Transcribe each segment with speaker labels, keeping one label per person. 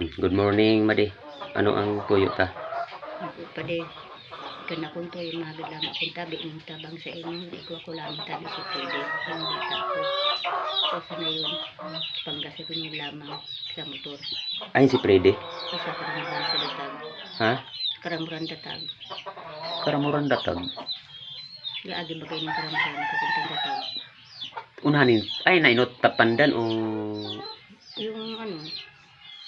Speaker 1: Good morning, Madi. Ano ang tuyo ta?
Speaker 2: Ako pa din. Kana to yung mga lang akong tabi ng tabang sa inyo. Di ko ako lang tabi si Pwede. Yung bata ko. So sana yun. Panggasa ko yung lamang sa motor.
Speaker 1: Ay, si Freddy.
Speaker 2: Kasi karamburan sa datag.
Speaker 1: Ha?
Speaker 2: Karamburan datag.
Speaker 1: Karamuran datag.
Speaker 2: Gaagi ba kayo ng karamburan kapuntang datag?
Speaker 1: Unahanin. Ay, nainot tapandan o...
Speaker 2: Yung ano.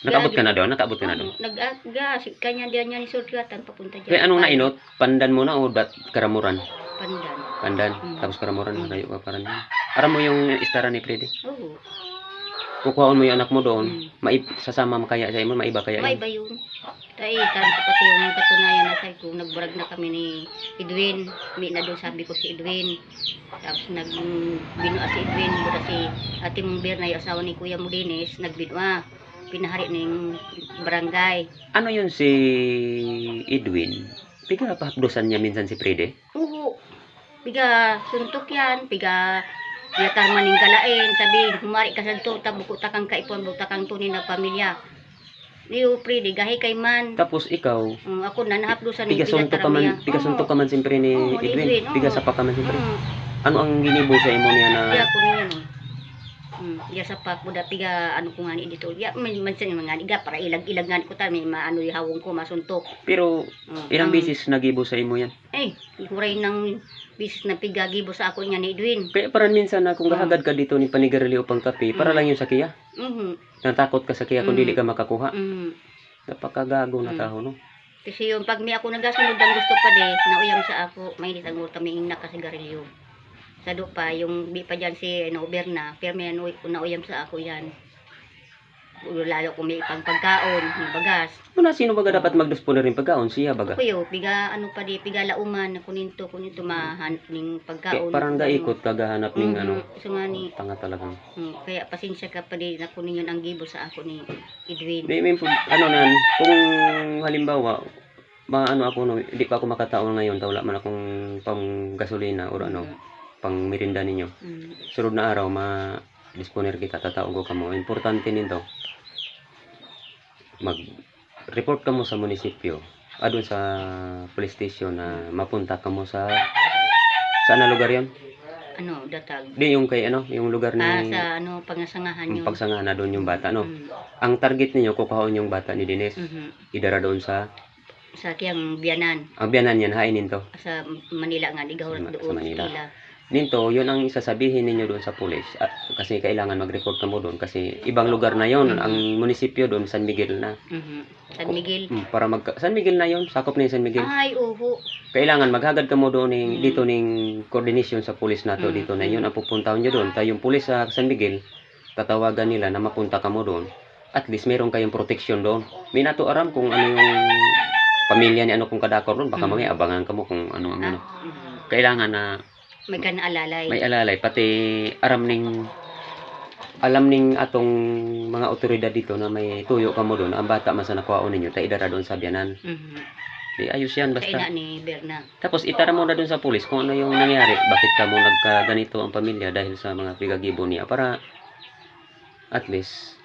Speaker 1: Nakabot ka na doon? Nakabot ka na doon?
Speaker 2: Nag-aga. Kanya diyan niya ni Surgatan papunta dyan.
Speaker 1: Kaya anong nainot? Pandan mo na o dat karamuran?
Speaker 2: Pandan.
Speaker 1: Pandan.
Speaker 2: Mm.
Speaker 1: Tapos karamuran.
Speaker 2: Mm.
Speaker 1: Layo ka parang yun. Aram mo yung istara ni Freddy.
Speaker 2: Oo.
Speaker 1: Kukuhaon mo yung anak mo doon.
Speaker 2: Mm.
Speaker 1: Maib sasama mo kaya sa imo, maiba kaya yun.
Speaker 2: ba yun? Tay, tanto pati yung katunayan na sabi ko, nagbrag na kami ni Edwin. May na doon sabi ko si Edwin. Tapos nag binua si Edwin, buta si ate mong Berna, yung asawa ni Kuya Mudinis, nagbinua. Pinahari ng barangay.
Speaker 1: Ano yun si Edwin? Piga pahapdosan niya minsan si Freddy?
Speaker 2: Oo. Piga suntok yan, piga Yatar maning kalain, sabi, humari ka sa to, tabuko takang kaipon, buta kang tunin na pamilya. Liyo, Pridi, gahi kay man.
Speaker 1: Tapos ikaw,
Speaker 2: Um, ako na nahaplusan
Speaker 1: piga sunto ka man, piga sunto ka man simpre ni Edwin. Piga sapa ka man simpre.
Speaker 2: Mm.
Speaker 1: Ano ang ginibo sa imo niya na
Speaker 2: Iya ko niya no. Hmm, iya sa pak buda piga ano ko nga ni dito. Ya man man sa mga iga para ilag-ilag nga ko ta may maano ihawong ko masuntok.
Speaker 1: pero
Speaker 2: Hmm,
Speaker 1: ilang
Speaker 2: ang-
Speaker 1: bisis nagibo sa imo yan?
Speaker 2: Eh, huray nang bis na piga gibo sa ako niya ni Edwin.
Speaker 1: Kaya parang minsan na kung
Speaker 2: Mm.
Speaker 1: gahagad ka dito ni panigarilyo pang kape, para
Speaker 2: Mm.
Speaker 1: lang yun sa kiya.
Speaker 2: Mhm.
Speaker 1: Natakot ka sa kiya kung
Speaker 2: Mm.
Speaker 1: dili ka makakuha.
Speaker 2: Mhm.
Speaker 1: Napakagago na
Speaker 2: Mm.
Speaker 1: tao, no?
Speaker 2: Kasi yung pag may ako nagasunod ang gusto pa de, nauyam sa ako, may ang urta may ingna kasi garilyo. Sa do pa, yung di pa dyan si ano, Berna, pero may ano, nauyam sa ako yan. Lalo kung may ipang pagkaon, may bagas.
Speaker 1: Muna sino baga dapat magdisponer rin pagkaon? Siya baga.
Speaker 2: Kuyo, piga ano pa di, piga lauman, kuninto, kuninto mahan ning
Speaker 1: Kaya
Speaker 2: pagkaon.
Speaker 1: parang gaikot kagahanap ning
Speaker 2: Mhm,
Speaker 1: ano,
Speaker 2: So nga ni,
Speaker 1: tanga talagang.
Speaker 2: mm, kaya pasensya ka pa di, na kunin yun ang gibo sa ako ni Edwin.
Speaker 1: Di, may, ano nan, kung halimbawa, maano ako no, hindi pa ako makataon ngayon, tawala man akong pang gasolina or ano, pang merinda ninyo.
Speaker 2: Mm,
Speaker 1: Sunod na araw, ma disponer kita, tataog ko kamo. Importante nito, mag report ka mo sa munisipyo, adun sa police station na mapunta ka mo sa saan na lugar yon?
Speaker 2: ano, datag.
Speaker 1: Di yung kay ano, yung lugar ni
Speaker 2: Ah, sa ano, pangasangahan
Speaker 1: yung
Speaker 2: yun.
Speaker 1: pagsangahan na doon yung bata, no?
Speaker 2: Mm,
Speaker 1: Ang target ninyo, kukuhaon yung bata ni Dines.
Speaker 2: mhm.
Speaker 1: Idara doon sa,
Speaker 2: Sa kiyang biyanan,
Speaker 1: ang biyanan yan, hainin to.
Speaker 2: sa Manila nga,
Speaker 1: Sa
Speaker 2: ligaw
Speaker 1: Ma-
Speaker 2: doon
Speaker 1: sa Manila.
Speaker 2: sila.
Speaker 1: Ninto, yun ang isasabihin ninyo doon sa police. At, kasi kailangan mag-report ka mo doon. Kasi ibang lugar na yon
Speaker 2: Mhm.
Speaker 1: Ang munisipyo doon, San Miguel na.
Speaker 2: Mhm. San Miguel.
Speaker 1: Hmm, para mag San Miguel na yon sakop na yung San Miguel.
Speaker 2: Ay, uho.
Speaker 1: Kailangan maghagad ka mo doon ning
Speaker 2: Mm.
Speaker 1: dito ning coordination sa pulis nato
Speaker 2: Mm.
Speaker 1: dito na yun ang pupuntahan nyo doon. Tayo yung pulis sa San Miguel, tatawagan nila na mapunta ka mo doon. At least meron kayong protection doon. May nato aram kung ano yung pamilya ni ano kung kadakor doon. Baka
Speaker 2: Mm.
Speaker 1: mamaya abangan ka mo kung ano ang ano.
Speaker 2: Ah, mhm.
Speaker 1: Kailangan na
Speaker 2: May kanaalalay.
Speaker 1: may alalay pati aram ning alam ning atong mga otoridad dito na may tuyo ka mo doon ang bata man sa nakuha ninyo ta idara doon sa biyanan
Speaker 2: Mhm.
Speaker 1: di ayos yan basta
Speaker 2: ina ni Berna.
Speaker 1: Tapos itara mo na dun sa pulis kung ano yung nangyari. Bakit ka mo nagkaganito ang pamilya dahil sa mga pigagibo niya. Para at least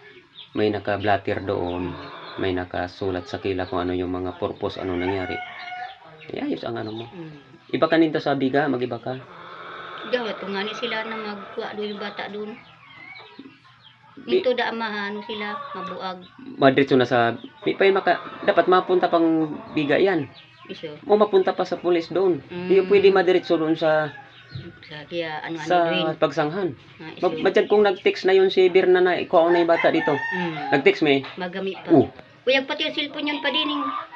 Speaker 1: may naka-blatter doon. May nakasulat sa kila kung ano yung mga purpose, ano nangyari. Eh, ayos ang ano mo.
Speaker 2: Mhm.
Speaker 1: Iba ka ninto sa biga, mag-iba ka.
Speaker 2: Daw, tungani sila na magkuha doon yung bata doon.
Speaker 1: Di-
Speaker 2: Ito da mahano sila, mabuag.
Speaker 1: Madritso na sa... May pa yun maka, dapat mapunta pang biga yan.
Speaker 2: Iso.
Speaker 1: O mapunta pa sa pulis doon.
Speaker 2: Mm.
Speaker 1: Hindi pwede madiretso doon sa,
Speaker 2: Sa kaya, ano, ano,
Speaker 1: sa pagsanghan.
Speaker 2: Ah.
Speaker 1: Mag, madyan kung nag-text na yun si Birna na ikaw na yung bata dito.
Speaker 2: Mm.
Speaker 1: Nag-text may,
Speaker 2: Magamit pa.
Speaker 1: Oh.
Speaker 2: Kuya, pati yung cellphone yan pa din,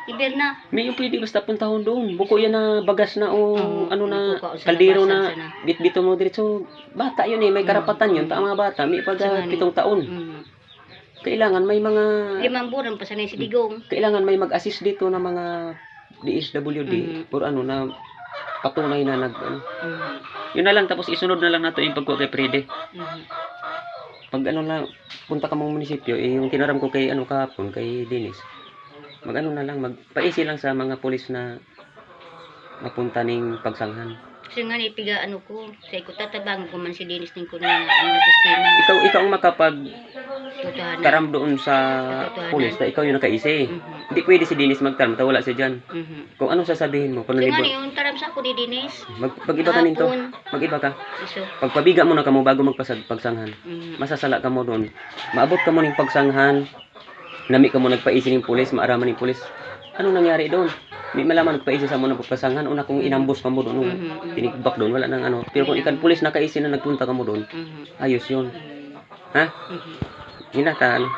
Speaker 2: ni Berna.
Speaker 1: May yung pwede basta puntahon doon. Buko yan na bagas na o
Speaker 2: Oo,
Speaker 1: ano na kaldero na
Speaker 2: sana.
Speaker 1: bit-bito mo diretso. Bata yun eh, may
Speaker 2: Mm.
Speaker 1: karapatan yun. Ta mga bata, may pag
Speaker 2: ni-
Speaker 1: pitong taon.
Speaker 2: Mm.
Speaker 1: Kailangan may mga
Speaker 2: Limang buwan pa sanay si Digong.
Speaker 1: kailangan may mag-assist dito na mga DSWD
Speaker 2: Mhm.
Speaker 1: or ano na patunay na nag ano.
Speaker 2: Mm.
Speaker 1: Yun na lang tapos isunod na lang nato yung pagkuha kay Prede.
Speaker 2: Mm.
Speaker 1: Pag ano lang punta ka mong munisipyo eh, yung tinaram ko kay ano kahapon kay Dennis. Mag ano na lang magpaisi lang sa mga pulis na mapunta ning pagsanghan.
Speaker 2: Kasi nga ni piga ano ko, sa ko tatabang ko man si Dennis ning kuno nga ang sistema.
Speaker 1: ikaw ikaw ang makapag
Speaker 2: Totohanan.
Speaker 1: taram doon sa pulis na ikaw yung nakaisi.
Speaker 2: Mhm.
Speaker 1: Hindi pwede si Dennis magtaram, tawala siya dyan.
Speaker 2: Mhm.
Speaker 1: Kung anong sasabihin mo, kung nalibot,
Speaker 2: yung taram sa ako ni Dinis.
Speaker 1: mag, mag-iba ka.
Speaker 2: Hapon.
Speaker 1: Mag-iba ka.
Speaker 2: Iso.
Speaker 1: Pagpabiga mo na kamo bago magpasag pagsanghan.
Speaker 2: Mhm.
Speaker 1: Masasala ka mo doon. Maabot ka mo ng pagsanghan. Nami ka mo nagpaisi ng pulis, maaraman ng pulis. Anong nangyari doon? Di malaman nagpaisi sa mo ng pagpasanghan. Una kung inambos ka mo doon. nung
Speaker 2: Mhm.
Speaker 1: Tinigbak doon, wala nang ano. Pero kung ikan pulis nakaisi na nagpunta ka mo doon,
Speaker 2: Mhm.
Speaker 1: ayos yun.
Speaker 2: Mhm.
Speaker 1: Ha?
Speaker 2: Mhm.
Speaker 1: Hinata, ano?